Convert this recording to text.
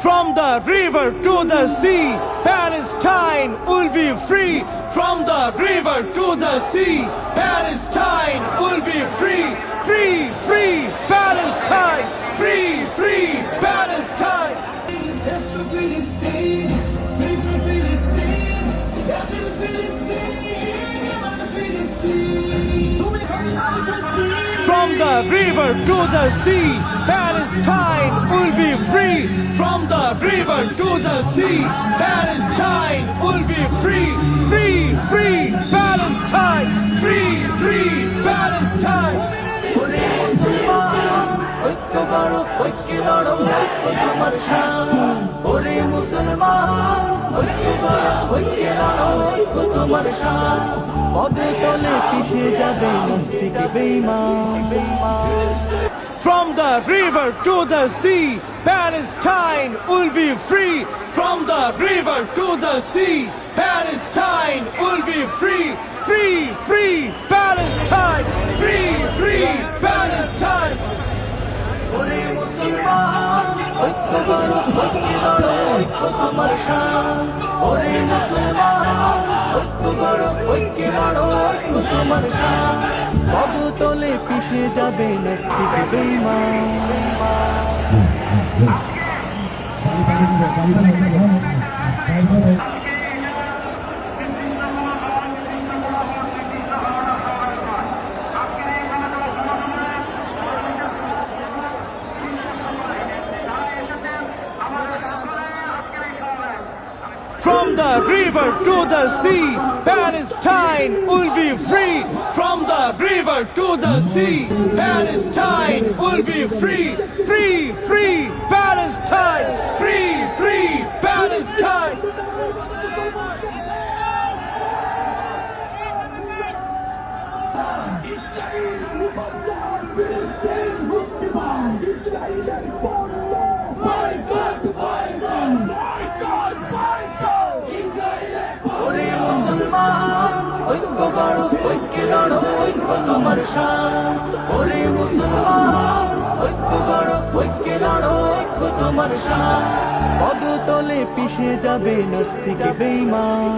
From the river to the sea, Palestine will be free. From the river to the sea, Palestine will be free. Free, free, Palestine. Free, the river to the sea, Palestine will be free. From the river to the sea, Palestine will be free. Free, free, Palestine. Free, free, Palestine. ওরে মুসলমান ঐক্য করো ঐক্য লড়ো ঐক্য তোমার শান ওরে মুসলমান ঐক্য করো ঐক্য লড়ো ঐক্য তোমার শান পদে তলে পিষে যাবে নাস্তিক বেঈমান From the river to the sea, Palestine will be free. From the river to the sea, Palestine will be free. Free, free, Palestine. Free, free, Palestine. ওরে মুসলমান ঐক্য করো ঐক্য লড়ো ঐক্য তোমার শান। ওরে মুসলমান, ঐক্য করো ঐক্য লড়ো ঐক্য তোমার শান। পদ তলে পিষে যাবে নাস্তিক From the river to the sea, Palestine will be free. From the river to the sea, Palestine will be free. Free, free, Palestine. Free, free, Palestine. ওরে ঐক্য করো ঐক্য লড়ো, ঐক্য তোমার শান ওরে মুসলমান, ঐক্য করো ঐক্য লড়ো, ঐক্য তোমার শান পদতলে পিষে যাবে নাস্তিক বেঈমান।